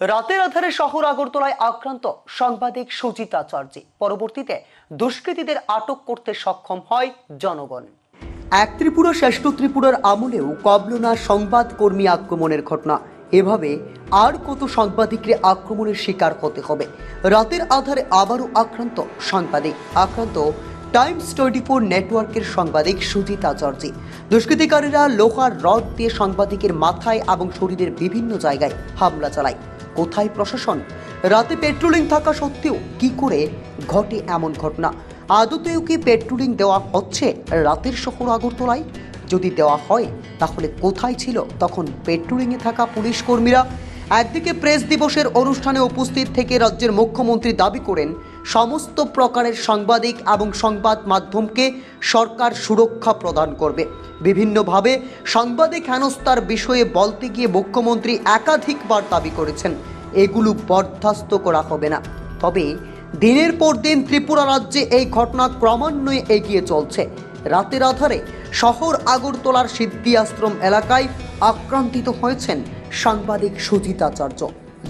রাতের আধারে শহর আগরতলায় আক্রান্ত সাংবাদিক সুজিতা চার্জি। পরবর্তীতে দুষ্কৃতীদের আটক করতে সক্ষম হয় জনগণ। এক ত্রিপুরা, শ্রেষ্ঠ ত্রিপুরার আমলেও কবলনা সংবাদ কর্মী আক্রমণের ঘটনা। এভাবে আর কত সাংবাদিকরে আক্রমণের শিকার হতে হবে? রাতের আধারে আবারও আক্রান্ত সাংবাদিক। আক্রান্ত টাইমস টোয়েন্টি ফোর নেটওয়ার্কের সাংবাদিক সুজিতা চার্জি। দুষ্কৃতিকারীরা লোহার রড দিয়ে সাংবাদিকের মাথায় এবং শরীরের বিভিন্ন জায়গায় হামলা চালায়। কোথায় প্রশাসন? রাতে পেট্রোলিং থাকা সত্ত্বেও কি করে ঘটে এমন ঘটনা? আদতেও কি পেট্রোলিং দেওয়া হচ্ছে রাতের শহর আগরতলায়? যদি দেওয়া হয়, তাহলে কোথায় ছিল তখন পেট্রোলিংয়ে থাকা পুলিশ কর্মীরা? একদিকে প্রেস দিবসের অনুষ্ঠানে উপস্থিত থেকে রাজ্যের মুখ্যমন্ত্রী দাবি করেন, সমস্ত প্রকারের সাংবাদিক এবং সংবাদ মাধ্যমকে সরকার সুরক্ষা প্রদান করবে। বিভিন্নভাবে সাংবাদিক হেনস্থার বিষয়ে বলতে গিয়ে মুখ্যমন্ত্রী একাধিকবার দাবি করেছেন। এগুলো বরখাস্ত করা হবে না। তবে দিনের পর দিন ত্রিপুরা রাজ্যে এই ঘটনা ক্রমান্বয়ে এগিয়ে চলছে। রাতের আধারে শহর আগরতলার সিদ্ধি আশ্রম এলাকায় আক্রান্তিত হয়েছেন সাংবাদিক সুজিতাচার্য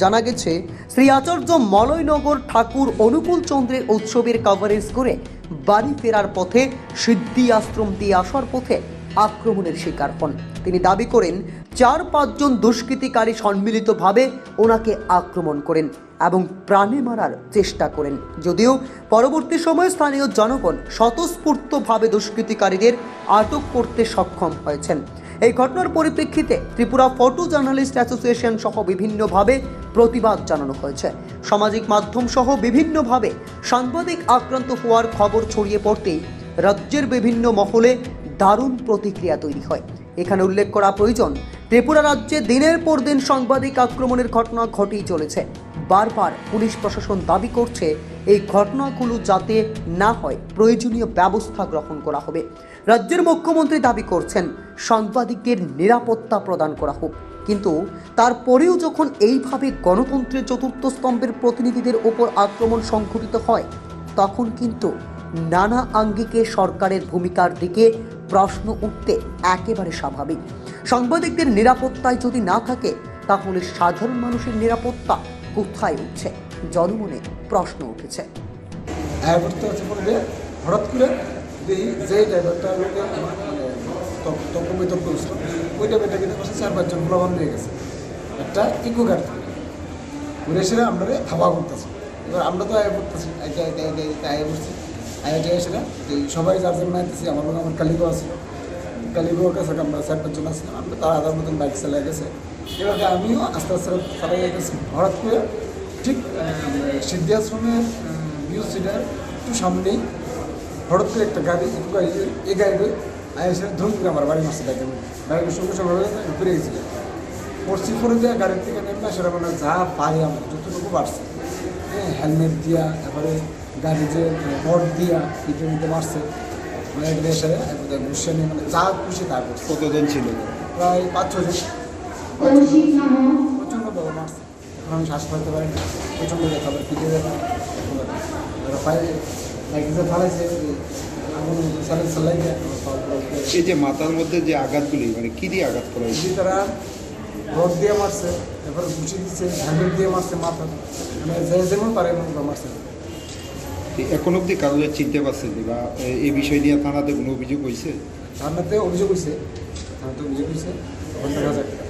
জানা গেছে, শ্রী আচার্য মলয়নগর ঠাকুর অনুকূল চন্দ্রের উৎসবের কভারেজ করে বাড়ি ফেরার পথে সিদ্ধি আশ্রম দিয়ে আসার পথে আক্রমণের শিকার হন। তিনি দাবি করেন, চার পাঁচজন দুষ্কৃতিকারী সম্মিলিতভাবে ওনাকে আক্রমণ করেন এবং প্রাণে মারার চেষ্টা করেন। যদিও পরবর্তী সময়ে স্থানীয় জনগণ স্বতঃস্ফূর্তভাবে দুষ্কৃতিকারীদের আটক করতে সক্ষম হয়েছেন। এই ঘটনার পরিপ্রেক্ষিতে ত্রিপুরা ফটো জার্নালিস্ট অ্যাসোসিয়েশন সহ বিভিন্নভাবে প্রতিবাদ জানানো হয়েছে। সামাজিক মাধ্যম সহ বিভিন্নভাবে সাংবাদিক আক্রান্ত হওয়ার খবর ছড়িয়ে পড়তেই রাজ্যের বিভিন্ন মহলে দারুণ প্রতিক্রিয়া তৈরি হয়। এখানে উল্লেখ করা প্রয়োজন, ত্রিপুরা রাজ্যে দিনের পর দিন সাংবাদিক আক্রমণের ঘটনা ঘটেই চলেছে। বারবার পুলিশ প্রশাসন দাবি করছে, এই ঘটনাগুলো যাতে না হয়, প্রয়োজনীয় ব্যবস্থা গ্রহণ করা হবে। রাজ্যের মুখ্যমন্ত্রী দাবি করছেন, সাংবাদিকদের নিরাপত্তা প্রদান করা হোক। কিন্তু তারপরেও যখন এইভাবে গণতন্ত্রের চতুর্থ স্তম্ভের প্রতিনিধিদের ওপর আক্রমণ সংঘটিত হয়, তখন কিন্তু নানা আঙ্গিকে সরকারের ভূমিকার দিকে প্রশ্ন উঠতে একেবারে স্বাভাবিক সাংবাদিকদের নিরাপত্তায় যদি না থাকে তাহলে সাধারণ মানুষের নিরাপত্তা কোথায় উঠছে জনমনে প্রশ্ন উঠেছে হঠাৎ করে যে ড্রাইভারটা মানে চার পাঁচজন গেছে একটা আমরা এবার আমরা তো আয় করতেছি এসে না যে সবাই যার জন্য আইতেছি, আমার মনে আমার কালিগো আছে। কালিগোর কাছে আমরা চার পাঁচজন আসছিলাম, আমরা তার আধার মতন বাইক চালাই গেছে। এবার আমিও আস্তে আস্তে চালাই গেছি। হঠাৎ করে ঠিক সিদ্ধি আশ্রমের নিউজ সিটার একটু সামনেই হঠাৎ করে একটা গাড়ি এই গাড়ি আইসে ধরুন আমার বাড়ি মাসে দেখেন। গাড়ির সঙ্গে সঙ্গে ঘুরে গেছিল পড়ছি পরে দিয়ে গাড়ির থেকে নেমে সেটা মানে যা পাই আমার, যতটুকু বাড়ছে হ্যাঁ হেলমেট দিয়া, তারপরে গাড়ি যে বট দিয়া পিঠে নিতে মারছে মানে এগুলো এসে ঘুষে নিয়ে মানে যা খুশি তা করছে। কতজন ছিল? প্রায় পাঁচ ছজন। প্রচণ্ড বড় মারছে এখন আমি শ্বাস ফেলতে পারি না। প্রচণ্ড ব্যথা আবার পিঠে ব্যথা পায়ে বাইকে যে ফালাইছে চালাই চালাই এই যে মাথার মধ্যে যে আঘাতগুলি মানে কি দিয়ে আঘাত করা হয়েছে? তারা রড দিয়ে মারছে এরপরে ঘুষি দিচ্ছে হ্যান্ডেল দিয়ে মারছে মাথা মানে যে যেমন পারে এমন মারছে। এখন অব্দি কাগজে চিনতে পারছে যে বা এই বিষয় নিয়ে থানাতে কোনো অভিযোগ হয়েছে? থানাতে অভিযোগ হয়েছে। থানাতে অভিযোগ হয়েছে। দেখা যাক।